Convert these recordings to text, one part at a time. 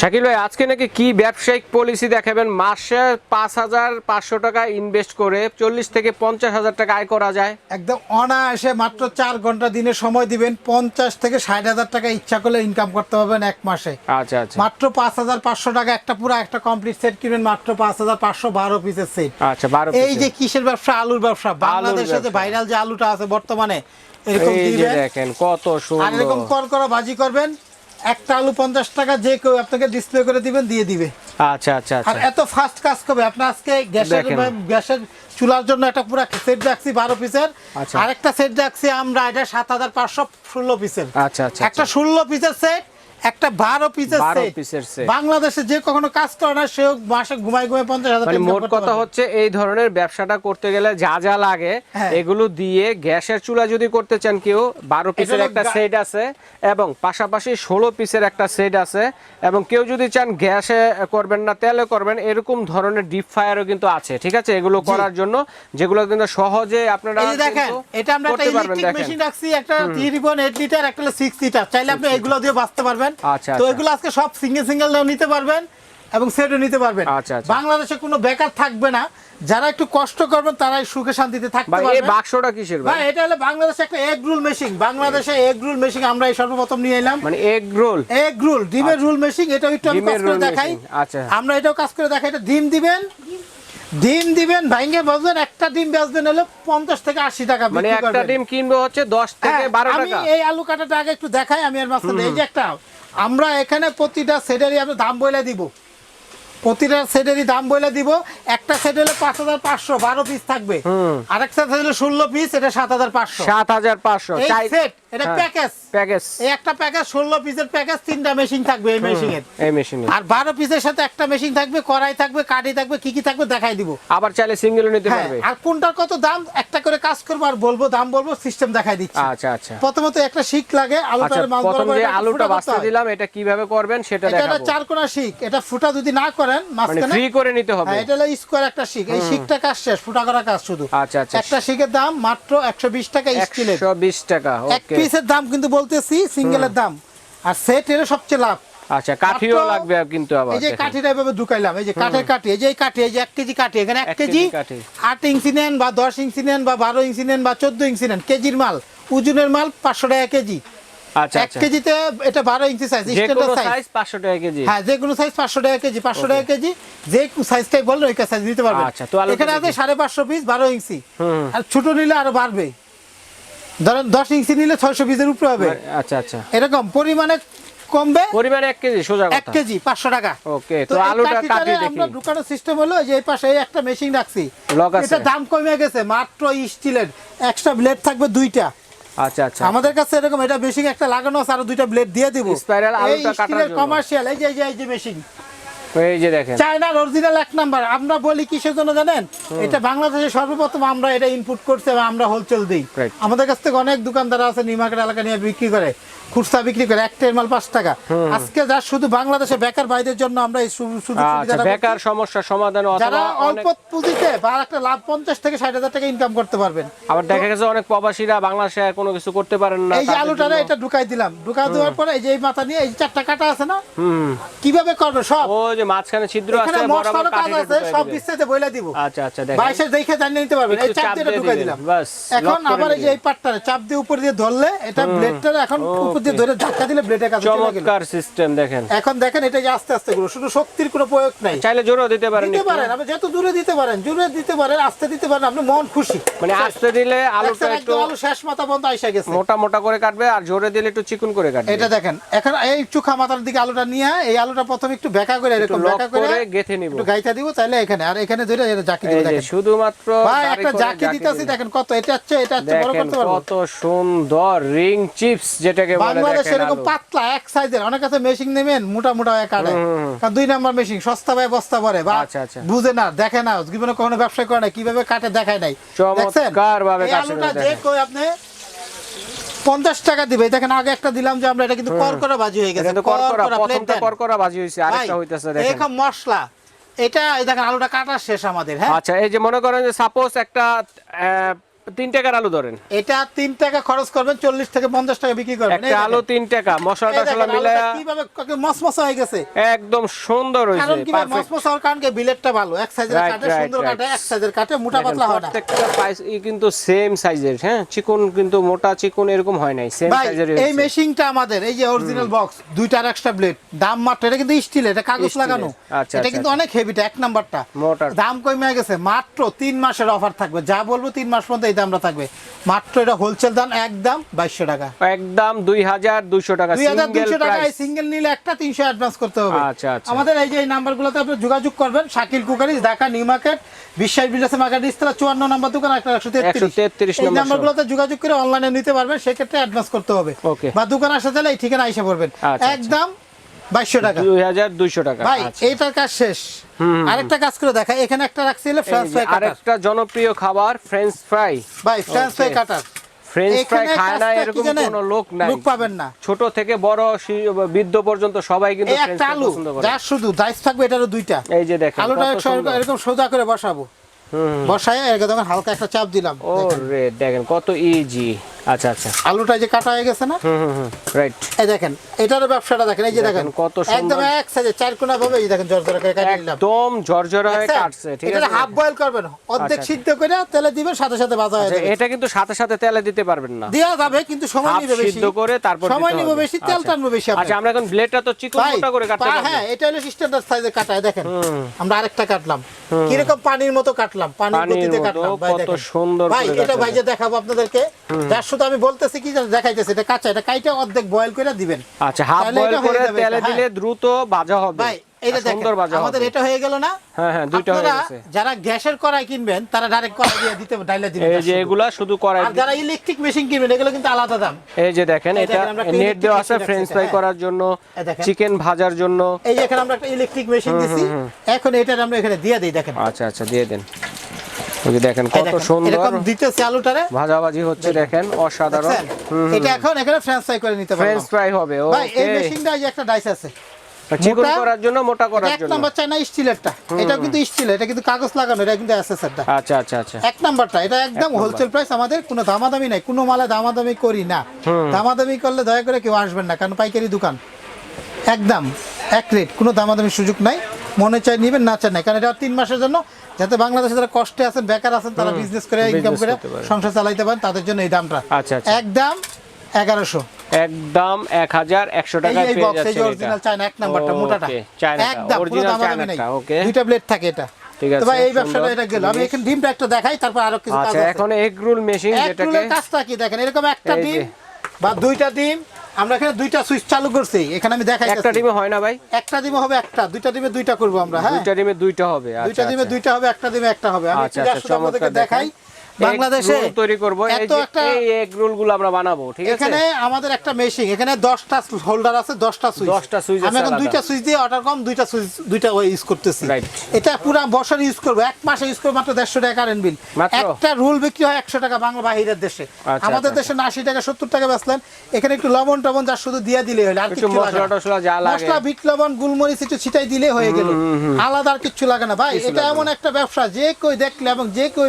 শাকিল ভাই আজকে নাকি কি ব্যবসায়িক পলিসি দেখাবেন? মাসে পাঁচ হাজার পাঁচশো টাকা ইনভেস্ট করে চল্লিশ থেকে পঞ্চাশ হাজার টাকা আয় করা যায়। একদম অনায়াসে মাত্র চার ঘণ্টা দিনে সময় দিবেন পঞ্চাশ থেকে ষাট হাজার টাকা ইচ্ছা করলে ইনকাম করতে পারবেন এক মাসে। আচ্ছা আচ্ছা। মাত্র পাঁচ হাজার পাঁচশো টাকা একটা পুরো একটা কমপ্লিট সেট কিনবেন মাত্র পাঁচ হাজার পাঁচশো বারো পিসের সেট আচ্ছা বারো এই যে কিসের ব্যবসা? আলুর ব্যবসা। বাংলাদেশে যে ভাইরাল যে আলুটা আছে বর্তমানে এরকম দিবেন। দেখেন কত আর এরকম সুন্দর। কর করা বাজি করবেন একটা আলু পঞ্চাশ টাকা যে কেউ আপনাকে ডিসপ্লে করে দিবেন দিয়ে দিবে। আচ্ছা আচ্ছা আর আচ্ছা। এত ফাস্ট কাজ করবে। আপনি আজকে গ্যাসের গ্যাসের চুলার জন্য একটা পুরো সেট রাখছি বারো পিসের আচ্ছা। আরেকটা সেট রাখছি আমরা এটা সাত হাজার পাঁচশো ষোলো পিসের আচ্ছা আচ্ছা একটা ষোলো পিসের সেট একটা বারো পিসের 12 পিসের set। বাংলাদেশে যে কখনো কাজ করে না সেও মাসে ঘুমায় ঘুমায় পঞ্চাশ হাজার মানে মোট কথা হচ্ছে এই ধরনের ব্যবসাটা করতে গেলে যা যা লাগে হ্যাঁ। এগুলো দিয়ে গ্যাসের চুলা যদি করতে চান কেউ বারো পিসের একটা সেট আছে এবং পাশাপাশি ষোলো পিসের একটা সেট আছে এবং কেউ যদি চান গ্যাসে করবেন না তেলে করবেন এরকম ধরনের ডিপ ফায়ারও কিন্তু আছে ঠিক আছে? এগুলো করার জন্য যেগুলো কিন্তু সহজে আপনারা দেখেন এটা আমরা একটা ইলেকট্রিক মেশিন রাখছি একটা থ্রি রিবন এইট লিটার একটা সিক্স লিটার চাইলে আপনি এগুলো দিয়ে বাঁচতে পারবেন। আচ্ছা, তো আচ্ছা। এগুলো আজকে সব সিঙ্গেল সিঙ্গেল নিতে পারবেন এবং সেটও নিতে পারবেন। আচ্ছা, আচ্ছা। বাংলাদেশে কোনো বেকার থাকবে না। যারা একটু কষ্ট করবেন তারাই সুখে শান্তিতে থাকতে এই পারবেন। বাক্সটা কিসের ভাই? এটা হলো বাংলাদেশে একটা এগ রুল মেশিন বাংলাদেশে এগ রুল মেশিন আমরা এই সর্বপ্রথম নিয়ে এলাম। মানে এগ রোল এগ রুল ডিমের রুল মেশিন এটা একটু আমি কাজ করে দেখাই। আচ্ছা। আমরা এটাও কাজ করে দেখাই। এটা ডিম দিবেন? ডিম দিবেন ভাইঙ্গে বসবেন একটা ডিম বেচবেন হলো পঞ্চাশ থেকে আশি টাকা মানে একটা ডিম কিনবো হচ্ছে দশ থেকে হ্যাঁ, বারো আমি টাকা। এই আলু কাটাটা আগে একটু দেখাই আমি আর মাঝখানে এই যে একটা আমরা এখানে প্রতিটা সেটেরই আমরা দাম বলে দিব। প্রতিটা সেটেরই দাম বলে দিব। একটা সেট হলে পাঁচ হাজার পাঁচশো বারো পিস থাকবে। আরেকটা সেট হলে ষোলো পিস এটা সাত হাজার পাঁচশো। সাত হাজার পাঁচশো। সেট এটা প্যাকেজ। প্যাকেজ। এই একটা প্যাকেজ ষোলো পিসের প্যাকেজ তিনটা মেশিন থাকবে এই মেশিনের। এই মেশিনে আর বারো পিসের সাথে একটা মেশিন থাকবে কড়াই থাকবে কাঠি থাকবে কি কি থাকবে দেখাই দিব। আবার চাইলে সিঙ্গেল নিতে হ্যাঁ পারবে। আর কোনটার কত দাম একটা করে কাজ করব আর বলব দাম বলব সিস্টেম দেখাই দিচ্ছি। আচ্ছা আচ্ছা। প্রথমত একটা শিক লাগে আচ্ছা আলুটার মাছ প্রথম যে আলুটা বাস্তে দিলাম এটা কীভাবে করবেন সেটা এটা একটা চার কোনা শিক এটা ফুটা যদি না করেন মানে মাঝখানে ফ্রি করে নিতে হবে। হ্যাঁ, এটা হলো স্কোয়ার একটা শিক এই শিকটা কাজ শেষ ফুটা করা কাজ শুধু। আচ্ছা আচ্ছা। একটা শিকের দাম মাত্র একশো বিশ টাকা স্টিলের। একশো বিশ টাকা ওকে পিসের দাম কিন্তু বলতেছি সিঙ্গেলের দাম। আর সেট এর সবচেয়ে লাভ। আচ্ছা কাঠিও লাগবে কিন্তু আবার এই যে কাঠিটা এভাবে ঢুকাইলাম এই যে কাঠের কাঠি এই যে কাঠি এই যে এক কেজি কাঠি এখানে এক এক কেজি কেজি কাঠি। আট ইঞ্চি নেন বা দশ ইঞ্চি নেন বা বারো ইঞ্চি নেন বা চোদ্দ ইঞ্চি নেন কেজির মাল ওজনের মাল পাঁচশো টাকা কেজি। আচ্ছা এক আচ্ছা। কেজিতে এটা বারো ইঞ্চি সাইজ যে স্ট্যান্ডার্ড কোনো সাইজ সাইজ পাঁচশো টাকা কেজি। হ্যাঁ যে কোনো সাইজ পাঁচশো টাকা কেজি পাঁচশো টাকা কেজি যে সাইজটাই বলল ওই সাইজ নিতে পারবেন। আচ্ছা, তো এখানে আছে দেখি। সাড়ে পাঁচশো পিস বারো ইঞ্চি। হুম। আর ছোট নিলে আরও বাড়বে। ধরেন দশ ইঞ্চি নিলে ছয়শো পিসের উপরে হবে। আচ্ছা আচ্ছা। এরকম পরিমাণে কমবে? পরিমাণে কেজি সোজা কেজি পাঁচশো টাকা। ওকে তো আলুটা কাটি দেখি। আমরা সিস্টেম হলো যে এই পাশে একটা মেশিন রাখছি। লক আছে। এটা দাম কমে গেছে মাত্র স্টিলের এক্সট্রা ব্লেড থাকবে দুইটা। আচ্ছা আচ্ছা। আমাদের কাছে এরকম এটা মেশিন একটা লাগানো আছে আরও দুইটা ব্লেড দিয়ে দিব। এই আলুটা কাটার জন্য। কমার্শিয়াল এই যে এই যে এই যে মেশিন এই যে দেখেন। চায়নার অরিজিনাল এক নাম্বার। আমরা বলি কিসের জন্য জানেন? এটা বাংলাদেশে সর্বপ্রথম আমরা এটা ইনপুট করছি এবং আমরা হোলসেল দিই। আমাদের কাছ থেকে অনেক দোকানদার আছে নিমাকের এলাকা নিয়ে বিক্রি করে। খুচরা বিক্রি করে একটা মাল পাঁচ টাকা। আজকে যা শুধু বাংলাদেশে বেকার বাইরের জন্য আমরা এই আচ্ছা বেকার করছি। সমস্যার সমাধান যারা অল্প পুঁজিতে বা একটা লাভ পঞ্চাশ থেকে ষাট হাজার টাকা ইনকাম করতে পারবেন। আবার দেখা গেছে অনেক প্রবাসীরা বাংলাদেশে কোনো কিছু করতে পারেন না এই আলুটারে এটা ঢুকাই দিলাম। ঢুকাই দেওয়ার পরে এই যে মাথা নিয়ে এই চারটা কাটা আছে না? কীভাবে করবে সব? ও যে মাঝখানে ছিদ্র আছে এখানে বরাবর কাজ আছে সব। বিস্তারিত বলে দিব। আচ্ছা আচ্ছা দেখেন। বাইশের দেখে জানিয়ে নিতে পারবেন। এই চাপ দিয়ে ঢুকাই দিলাম। বাস, এখন আবার এই যে এই পাটটা চাপ দিয়ে উপর দিয়ে ধরলে এটা ব্লেডটা এখন দিয়ে ধরে ধাক্কা দিলে ব্লেডের কাছে চমৎকার সিস্টেম দেখেন। এখন দেখেন এটা যে আস্তে আস্তে গুলো শুধু শক্তির কোনো প্রয়োগ নাই। চাইলে জোরও দিতে পারেন দিতে পারেন আপনি যত দূরে দিতে পারেন জোরে দিতে পারেন আস্তে দিতে পারেন আপনি মন খুশি। মানে আস্তে দিলে আলুটা একটু আলু শেষ মাথা বন্ধ আইসা গেছে। মোটা মোটা করে কাটবে আর জোরে দিলে একটু চিকন করে কাটবে। এটা দেখেন এখন এই চুখা মাথার দিকে আলুটা নিয়ে এই আলুটা প্রথমে একটু বেঁকা করে এরকম বেঁকা করে গেথে নিব। একটু গাইতা দিব তাহলে এখানে আর এখানে ধরে এটা জাকি দিব দেখেন। শুধুমাত্র ভাই একটা জাকি দিতেছি দেখেন কত এটা হচ্ছে এটা হচ্ছে বড় করতে পারব। কত সুন্দর রিং চিপস যেটাকে বলে। বাংলাদেশে এরকম পাতলা এক সাইজের অনেক আছে মেশিন নেবেন মোটা মোটা হয়ে কাটে কারণ দুই নাম্বার মেশিন সস্তা ভাই বস্তা পরে। বা আচ্ছা, আচ্ছা। বুঝে না দেখে না জীবনে কখনো ব্যবসা করে না কীভাবে কাটে দেখায় নাই। দেখছেন? আলুটা যে কই আপনি পঞ্চাশ টাকা দিবে। দেখেন আগে একটা দিলাম যে আমরা এটা কিন্তু করকরা বাজি হয়ে গেছে। করকরা বাজি হইছে। আরেকটা হইতাছে দেখেন। মশলা। এটা দেখেন আলুটা কাটা শেষ আমাদের হ্যাঁ? আচ্ছা এই যে মনে করেন যে সাপোজ একটা তিন টাকার আলু ধরেন। এটা তিন টাকা খরচ করবেন চল্লিশ থেকে পঞ্চাশ টাকা বিক্রি করবেন। একটা আলু তিন টাকা মশলা কীভাবে মসমসা হয়ে গেছে। একদম সুন্দর হয়েছে কারণ কি মসমসা হওয়ার কারণ কি বিলেটটা ভালো এক সাইজের কাটে সুন্দর কাটে এক সাইজের কাটে মোটা পাতলা হয় না। প্রত্যেকটা কিন্তু সেম সাইজের হ্যাঁ? চিকন কিন্তু মোটা চিকন এরকম হয় নাই সেম সাইজের এই মেশিনটা আমাদের এই যে অরিজিনাল বক্স দুইটার এক্সট্রা ব্লেড দাম মাত্র এটা কিন্তু স্টিল এটা কাগজ লাগানো। আচ্ছা, এটা আচ্ছা, কিন্তু অনেক হেভিটা এক নাম্বারটা। দাম কমে গেছে মাত্র তিন মাসের অফার থাকবে যা বলব তিন মাস পর্যন্ত এই দামটা থাকবে। মাত্র এটা হোলসেল দাম একদম বাইশশো টাকা। একদম দুই হাজার দুইশো টাকা দুই হাজার দুইশো টাকা প্রাইস সিঙ্গেল নিলে একটা তিনশো অ্যাডভান্স করতে হবে। আচ্ছা, আচ্ছা। আমাদের এই যে এই নাম্বারগুলোতে আপনি যোগাযোগ করবেন Shakil cookeries Dhaka new market Biswas builders market ইস্তলা চুয়ান্ন নম্বর দোকান একটা একশো 133 এই নম্বর নাম্বারগুলোতে যোগাযোগ করে অনলাইনে নিতে পারবেন সেক্ষেত্রে অ্যাডভান্স করতে হবে. বা দোকান আসতে চাইলে এই ঠিকানা এসে পড়বেন। আচ্ছা, একদম বাইশশো টাকা। দুই হাজার দুইশো টাকা। ভাই আচ্ছা। এইটার কাজ শেষ। আরেকটা কাজ করে দেখা এখানে একটা রাখছি ফ্রেঞ্চ ফ্রাই আরেকটা জনপ্রিয় খাবার ফ্রেঞ্চ ফ্রাই। ভাই French fry cutter. French fry খায় না এরকম কোনো লোক নাই। লোক পাবেন না। ছোট থেকে বড় বৃদ্ধ পর্যন্ত সবাই কিন্তু ফ্রেঞ্চ ফ্রাই আলু পছন্দ করে। যার শুধু দাইস থাকবে এটারও দুইটা। এই যে দেখেন আলুটা। এরকম সোজা করে বসাবো। বসায় এরকম হালকা একটা চাপ দিলাম। ও রে দেখেন কত ইজি আচ্ছা আচ্ছা। আলুটা যে কাটা হয়ে গেছে না? হুম হুম হুম। রাইট এই দেখেন এটারও ব্যবসাটা দেখেন এই যে দেখেন দেখেন। কত সুন্দর। একদম এক সাইজে চার কোনা ভাবে এই দেখেন জর্জরা করে কাটিয়ে নিলাম একদম হয়ে কাটছে ঠিক এটা হাফ বয়েল করবেন অর্ধেক আচ্ছা। সিদ্ধ করে তেলে দিবেন সাথে সাথে ভাজা হয়ে আচ্ছা, যাবে। এটা কিন্তু সাথে সাথে তেলে দিতে পারবেন না। দেওয়া যাবে কিন্তু সময় নিবে বেশি। সিদ্ধ করে তারপর সময় নিবে বেশি তেল আচ্ছা। টানবে বেশি আচ্ছা আমরা এখন ব্লেডটা তো চিকন মোটা করে কাটতে পারব। হ্যাঁ এটা হলো স্ট্যান্ডার্ড সাইজের কাটা দেখেন। আমরা আরেকটা কাটলাম। কীরকম পানির মতো কাটলাম পানির গতিতে কাটলাম। ভাই কত সুন্দর ভাই এটা ভাই যে দেখাবো আপনাদেরকে। শুধু আমি বলতেছি কি দেখাইতেছি এটা কাঁচা এটা কাইটা অর্ধেক বয়েল করে দিবেন। আচ্ছা হাফ বয়েল করে তেলে দিলে হ্যাঁ। দ্রুত ভাজা হবে ভাই এটা দেখেন সুন্দর ভাজা আমাদের এটা হয়ে গেল না? হ্যাঁ হ্যাঁ দুইটা হয়ে গেছে। যারা গ্যাসের কড়াই কিনবেন তারা ডাইরেক্ট কড়াই দিয়ে দিতে ডাইলে দিবেন এই যে এগুলা শুধু করাই আর যারা ইলেকট্রিক মেশিন কিনবেন এগুলো কিন্তু আলাদা দাম। এই যে দেখেন এটা নেট দেওয়া আছে ফ্রেঞ্চ ফ্রাই হ্যাঁ। করার জন্য চিকেন ভাজার জন্য। এই এখানে আমরা একটা ইলেকট্রিক মেশিন দিছি। এখন এটা আমরা এখানে দিয়ে দিই দেখেন। আচ্ছা আচ্ছা দিয়ে দেন। ওই দেখেন কত সুন্দর এরকম দিতেছে আলুটারে। ভাজাভাজি হচ্ছে দেখেন অসাধারণ। এটা এখন এখানে ফ্রেঞ্চ ফ্রাই করে নিতে ফ্রেঞ্চ ফ্রাই হবে ভাই এই মেশিনটা একটা ডাইস আছে। চিকন করার জন্য মোটা করার এক নাম্বার চাইনা স্টিলেরটা। এটা কিন্তু স্টিল এটা কিন্তু কাগজ লাগানো এটা কিন্তু আচ্ছা আচ্ছা আচ্ছা। এক নাম্বারটা এটা একদম হোলসেল প্রাইস আমাদের কোনো দামাদামি নাই কোনো মালে দামাদামি করি না। দামাদামি করলে দয়া করে কেউ আসবেন না কারণ পাইকারি দোকান। একদম এক রেট কোনো দামাদামির সুযোগ নাই। মনে চাই নিবেন না চাই নাই। কারণ এটা তিন মাসের জন্য যাতে বাংলাদেশে যারা কষ্টে আছেন বেকার আছেন তারা বিজনেস করে ইনকাম করে সংসার চালাইতে পারেন তাদের জন্য এই দামটা। আচ্ছা, আচ্ছা। একদম এগারোশো। একদম এক হাজার একশো এই টাকায় পেয়ে বক্স এই যে যাচ্ছে অরিজিনাল চায়না এক নাম্বারটা মোটাটা। একদম অরিজিনাল চায়নাটা ওকে দুইটা ব্লেড থাকে এটা। ঠিক আছে, ভাই এই ব্যবসাটা এটা গেল। আমি জিনিস। ডিমটা একটা দেখাই তারপর আরও কিছু কাজ আচ্ছা আছে। এখন এগ রোল মেশিন এক যেটাকে কাজটা কি দেখেন? এরকম একটা ডিম বা দুইটা ডিম আমরা এখানে দুইটা সুইচ চালু করছি। এখানে আমি দেখাই একটা ডিমে হয় না ভাই? একটা ডিমে হবে একটা দুইটা ডিমে দুইটা করব আমরা হ্যাঁ? দুইটা ডিমে দুইটা হবে দুইটা আচ্ছা ডিমে আচ্ছা। দুইটা হবে একটা ডিমে একটা হবে। আমি আচ্ছা আচ্ছা আপনাদেরকে দেখাই। বাংলাদেশে তৈরি করব। এত একটা এই এগ রোলগুলো আমরা বানাবো ঠিক আছে? এখানে আমাদের একটা এখানে হোল্ডার আছে সুইচ 10টা switch আমি আছে এখন। দুইটা সুইচ দিয়ে অর্ডার কম দুইটা সুইচ দুইটা ইউজ করতেছি. এটা পুরো বছর ইউজ করব এক মাসে ইউজ করব মাত্র দেড়শো টাকা কারেন্ট বিল একটা রুল বিক্রি হয় একশো টাকা বাংলা দেশে। আচ্ছা, আমাদের আচ্ছা, দেশে আশি টাকা সত্তর টাকা বেচলেন। এখানে একটু লবণ টবণ যা শুধু দিয়ে দিলে হলো আর কিছু মশলা না। টসলা যা লাগে। মশলা বিট লবণ গুলমরিচ একটু ছিটাই দিলে হয়ে গেল। আলাদা আর কিছু লাগে না। ভাই এটা এমন একটা ব্যবসা যে কেউ দেখলে এবং যে কেউ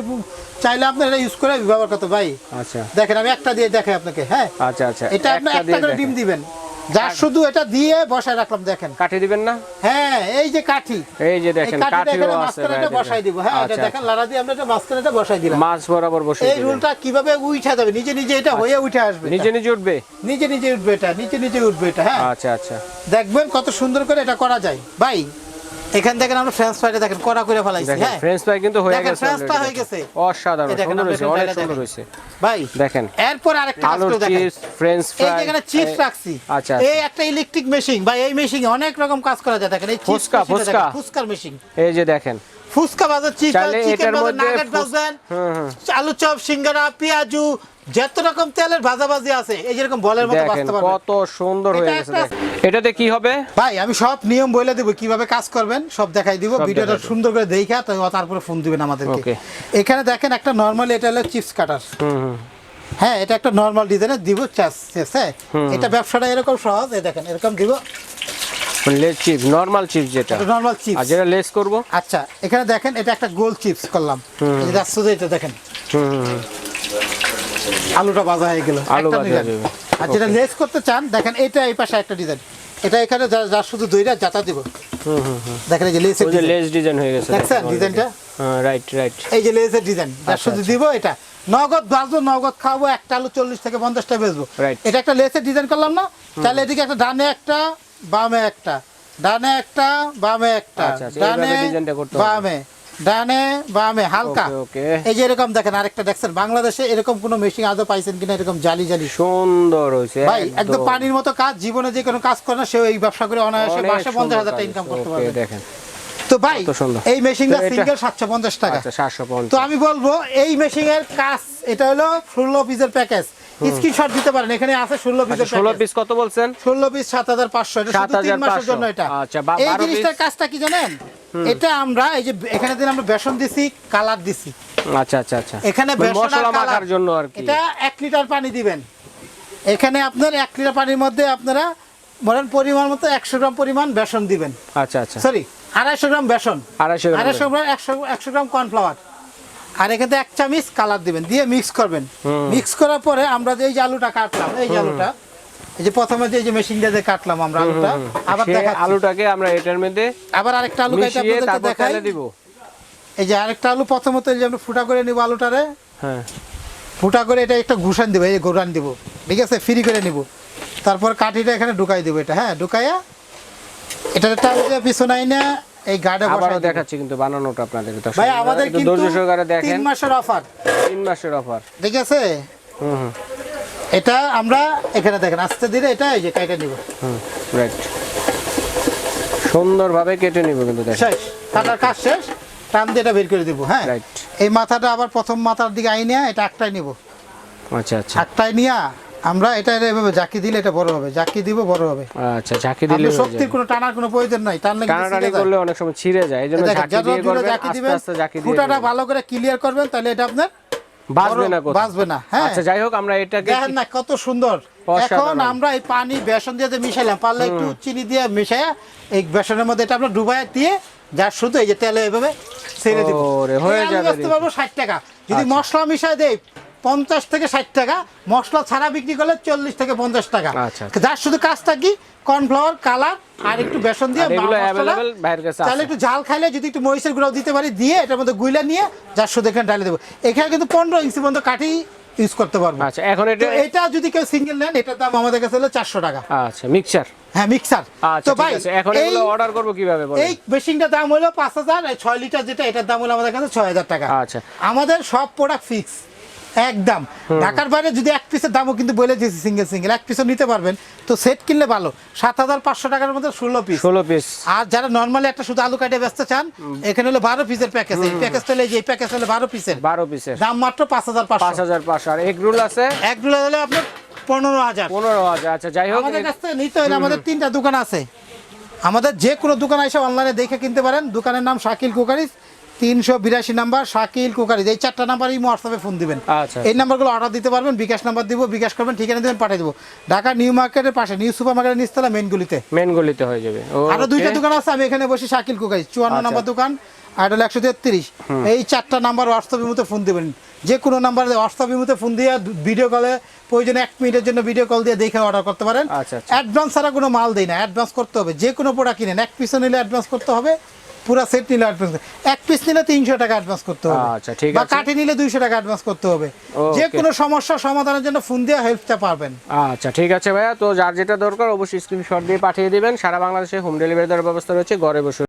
চাইলে আপনার এটা ইউজ করে ব্যবহার করতে ভাই। আচ্ছা। দেখেন আমি একটা দিয়ে দেখাই আপনাকে হ্যাঁ? আচ্ছা আচ্ছা। এটা আপনি একটা করে ডিম দিবেন। যা শুধু এটা দিয়ে বসায় রাখলাম দেখেন। কাঠি দিবেন না? হ্যাঁ এই যে কাঠি। এই যে দেখেন কাঠিও আছে এটা বসাই দিব হ্যাঁ এটা আচ্ছা, দেখেন লাড়া দিয়ে আমরা এটা মাঝখানে এটা বসাই দিলাম। মাছ বরাবর বসে এই রুলটা কীভাবে উঠে যাবে? নিজে নিজে এটা হয়ে উঠে আসবে নিজে নিজে উঠবে? নিজে নিজে উঠবে এটা নিচে নিচে উঠবে এটা হ্যাঁ। আচ্ছা আচ্ছা। দেখবেন কত সুন্দর করে এটা করা যায়। ভাই এখান থেকে আমরা ফ্রেঞ্চ ফ্রাইটা দেখেন কড়া করে ফেলাইছি হ্যাঁ? ফ্রেঞ্চ ফ্রাই কিন্তু হয়ে গেছে ফ্রেঞ্চ ফ্রাই হয়ে গেছে। অসাধারণ এই সুন্দর হয়েছে অনেক সুন্দর হয়েছে। ভাই দেখেন এরপর আরেকটা আলু দেখেন। চিপস ফ্রেঞ্চ এই ফ্রাই যেখানে চিপস রাখছি। আচ্ছা এই একটা ইলেকট্রিক মেশিন ভাই এই মেশিনে অনেক রকম কাজ করা যায়। দেখেন এই চিপস ফুচকা, ফুচকা। ফুচকার মেশিন এই যে দেখেন। ফুচকা বাজার চাইলে চিকেন বাজার নাগেট বাজার। আলু চপ সিঙ্গারা পেঁয়াজু যত রকম তেলের ভাজাভাজি আছে এই যেরকম বলের মতো বাঁচতে কত সুন্দর হয়ে গেছে দেখেন। এটাতে কি হবে? ভাই আমি সব নিয়ম বলে দেবো কীভাবে কাজ করবেন সব দেখাই দিব। ভিডিওটা সুন্দর করে দেখা তো তারপরে ফোন দিবেন আমাদেরকে. এখানে দেখেন একটা নর্মাল এটা হলো চিপস কাটার হ্যাঁ এটা একটা নর্মাল ডিজাইনের দিব চার্জ হ্যাঁ? এটা ব্যবসাটা এরকম সহজ এই দেখেন এরকম দিব। লেস চিপস নরমাল চিপস যেটা। নর্মাল আর যেটা লেস করব? আচ্ছা এখানে দেখেন এটা একটা গোল চিপস করলাম। এই যাচ্ছে এটা দেখেন। আলুটা ভাজা হয়ে গেল। আলু ভাজা হয়ে। আর যেটা লেস করতে চান দেখেন এটা এই পাশে একটা ডিজাইন এটা এখানে যা শুধু দইটা জাতা দিব। দেখেন এই যে লেসের লেস ডিজাইন হয়ে গেছে। দেখছেন ডিজাইনটা? হ্যাঁ রাইট রাইট এই যে লেসের ডিজাইন যা আচ্ছা, শুধু দিব এটা। নগদ বাজবো নগদ খাব একটা আলু চল্লিশ থেকে পঞ্চাশটা বেচবো. এটা একটা লেসের ডিজাইন করলাম না? তাহলে এদিকে একটা ডানে একটা বামে একটা। ডানে একটা বামে একটা। আচ্ছা, আচ্ছা, ডানে। বামে। ডানে বামে হালকা। এই যে এরকম দেখেন আরেকটা দেখছেন বাংলাদেশে এরকম কোনো মেশিন আদৌ পাইছেন কিনা এরকম জালি জালি। সুন্দর হয়েছে ভাই একদম পানির মতো কাজ জীবনে যে কোনো কাজ করে না সে এই ব্যবসা করে অনায়াসে মাসে পঞ্চাশ হাজার টাকা ইনকাম করতে পারবে। দেখেন। তো ভাই এই মেশিনটা সিঙ্গেল সাতশো পঞ্চাশ টাকা। আচ্ছা সাতশো তো আমি বলব এই মেশিনের কাজ এটা হলো ষোলো পিসের প্যাকেজ স্ক্রিনশট দিতে পারেন এখানে আছে ষোলো পিসের ষোলো প্যাকেজ পিস কত বলছেন? ষোলো পিস সাত হাজার পাঁচশো এটা শুধু তিন মাসের জন্য এটা। আচ্ছা, এই জিনিসটার কাজটা কি জানেন? এটা আমরা এই যে এখানে দিন আমরা বেসন দিছি কালার দিছি। আচ্ছা আচ্ছা আচ্ছা। এখানে মানে বেসন আর কালার। জন্য আর কি। এটা এক লিটার পানি দিবেন। এখানে আপনার এক লিটার পানির মধ্যে আপনারা বলেন পরিমাণ মতো একশো গ্রাম পরিমাণ বেসন দিবেন। আচ্ছা আচ্ছা। সরি আড়াইশো গ্রাম বেসন। আড়াইশো গ্রাম আড়াইশো গ্রাম একশো একশো গ্রাম কর্নফ্লাওয়ার। আর এখানে এক চামিচ কালার দিবেন দিয়ে মিক্স করবেন। মিক্স করার পরে আমরা যে এই যে আলুটা কাটলাম এই যে আলুটা এই যে প্রথমে যে মেশিনটা দিয়ে কাটলাম আমরা আলুটা আবার দেখাচ্ছি। আলুটাকে আমরা এটার মধ্যে আবার আরেকটা আলু কেটে আপনাদেরকে দেখাই। দিব। এই যে আরেকটা আলু প্রথমত এই যে আমরা ফুটা করে নিব আলুটারে। হ্যাঁ। ফুটা করে এটা একটা ঘুষান দিব এই যে ঘুরান দিব। ঠিক আছে? ফ্রি করে নিব। তারপর কাঠিটা এখানে ঢুকাই দিব এটা হ্যাঁ? ঢুকাইয়া এটা টান দিয়ে পিছনে না এই গার্ডে আবারও দেখাচ্ছি কিন্তু বানানোটা আপনাদের। ভাই আমাদের কিন্তু ধৈর্য সহকারে তিন দেখেন মাসের অফার তিন মাসের অফার ঠিক আছে? হুম হুম। এটা আমরা এখানে দেখেন আস্তে ধীরে এটা এই যে কাইটা নিব। হুম রাইট সুন্দরভাবে কেটে নিব কিন্তু দেখেন। শেষ কাটার কাজ শেষ। টান দিয়ে এটা বের করে দিব হ্যাঁ? রাইট এই মাথাটা আবার প্রথম মাথার দিকে আইনিয়া এটা একটাই নিব। আচ্ছা আচ্ছা। একটাই নিয়া আমরা এটা এভাবে জাকি দিলে এটা বড় হবে জাকি দিব বড় হবে। আচ্ছা ঝাঁকি দিলে শক্তির কোনো টানার কোনো প্রয়োজন নাই টানলে টানাটানি করলে অনেক সময় ছিঁড়ে যায় এই জন্য দেখেন, ঝাঁকি দিয়ে করবেন জাকি আস্তে দিবেন, আস্তে ঝাঁকি দিয়ে ফুটাটা ভালো করে ক্লিয়ার করবেন তাহলে এটা আপনার বাজবে না বাজবে না হ্যাঁ। আচ্ছা যাই হোক আমরা এটাকে দেখেন না কত সুন্দর। এখন আমরা এই পানি বেসন দিয়ে যে মিশাইলাম পারলে একটু চিনি দিয়ে মিশাইয়া এই বেসনের মধ্যে এটা আমরা ডুবায় দিয়ে যার শুধু এই যে তেলে এভাবে ছেড়ে দিব। ওরে, হয়ে যাবে বেচতে দেখি। পারব ষাট টাকা। যদি মশলা মিশাই দেই পঞ্চাশ থেকে ষাট টাকা মশলা ছাড়া বিক্রি করলে চল্লিশ থেকে পঞ্চাশ টাকা। আচ্ছা, যার শুধু কাজটা কি? কর্নফ্লাওয়ার কালার আর একটু বেসন দিয়ে তাহলে একটু ঝাল খাইলে যদি একটু মরিচের গুঁড়াও দিতে পারি দিয়ে এটার মধ্যে গুইলা নিয়ে যার শুধু এখানে ডালে দেবো। এখানে কিন্তু পনেরো ইঞ্চি পর্যন্ত কাঠি ইউজ করতে পারব। আচ্ছা এখন এটা এটা যদি কেউ সিঙ্গেল নেন এটার দাম আমাদের কাছে হলো চারশো টাকা। আচ্ছা মিক্সচার হ্যাঁ মিক্সার আচ্ছা ঠিক আছে এখন এগুলো অর্ডার করব কীভাবে বলেন? এই মেশিনটার দাম হলো পাঁচ হাজার ছয় লিটার যেটা এটার দাম হলো আমাদের কাছে ছয় হাজার টাকা। আচ্ছা। আমাদের সব প্রোডাক্ট ফিক্স একদম। ঢাকার বাইরে যদি এক পিসের দামও কিন্তু বলে দিয়েছি সিঙ্গেল সিঙ্গেল এক পিসও নিতে পারবেন। তো সেট কিনলে ভালো। সাত হাজার পাঁচশো টাকার মধ্যে ষোলো পিস ষোলো পিস আর যারা নর্মালি একটা শুধু আলু কাটে ব্যস্ত চান এখানে হলো বারো পিসের প্যাকেজ এই প্যাকেজটা হলো এই যে প্যাকেজ হলো বারো পিসের বারো পিসের দাম মাত্র পাঁচ হাজার পাঁচ পাঁচশো হাজার পাঁচশো। আর এগ রুল আছে? এক ডুলে হলে আপনার পনেরো হাজার। পনেরো হাজার। আচ্ছা যাই হোক। আমাদের কাছ থেকে নিতে হলে আমাদের তিনটা দোকান আছে। আমাদের যে কোনো দোকান এসে অনলাইনে দেখে কিনতে পারেন। দোকানের নাম শাকিল কুকারিস। তিনশো বিরাশি নাম্বার শাকিল কুকারিস এই চারটা নাম্বার এই হোয়াটসঅ্যাপে ফোন দিবেন। আচ্ছা। এই নাম্বারগুলো অর্ডার দিতে পারবেন বিকাশ নাম্বার দিব বিকাশ করবেন ঠিকানা দেবেন পাঠিয়ে দেবো। ঢাকা নিউ মার্কেটের পাশে নিউ সুপার মার্কেটের নিচতলা মেন গলিতে। হয়ে যাবে। আরও দুইটা দোকান আছে আমি এখানে বসি শাকিল কুকারিস চুয়ান্ন আচ্ছা। নাম্বার দোকান আর হলো একশো তেত্রিশ। এই চারটা নাম্বার হোয়াটসঅ্যাপের মধ্যে ফোন দেবেন। যে কোনো নাম্বার হোয়াটসঅ্যাপের মধ্যে ফোন দিয়ে ভিডিও কলে প্রয়োজনে এক মিনিটের জন্য ভিডিও কল দিয়ে দেখে অর্ডার করতে পারেন। আচ্ছা, আচ্ছা। অ্যাডভান্স ছাড়া কোনো মাল দেই না অ্যাডভান্স করতে হবে। যে কোনো প্রোডাক্ট কিনেন এক পিসও নিলে অ্যাডভান্স করতে হবে। পুরো সেট নিলে অ্যাডভান্স এক পিস নিলে তিনশো টাকা অ্যাডভান্স করতে হবে। আচ্ছা, ঠিক আছে। বা। কাঠি নিলে দুইশো টাকা অ্যাডভান্স করতে হবে. যে কোনো সমস্যা সমাধানের জন্য ফোন দিয়ে হেল্পটা পাবেন। আচ্ছা ঠিক আছে ভাইয়া। তো যার যেটা দরকার অবশ্যই স্ক্রিনশট দিয়ে পাঠিয়ে দিবেন। সারা বাংলাদেশে হোম ডেলিভারি দেওয়ার ব্যবস্থা রয়েছে। ঘরে বসে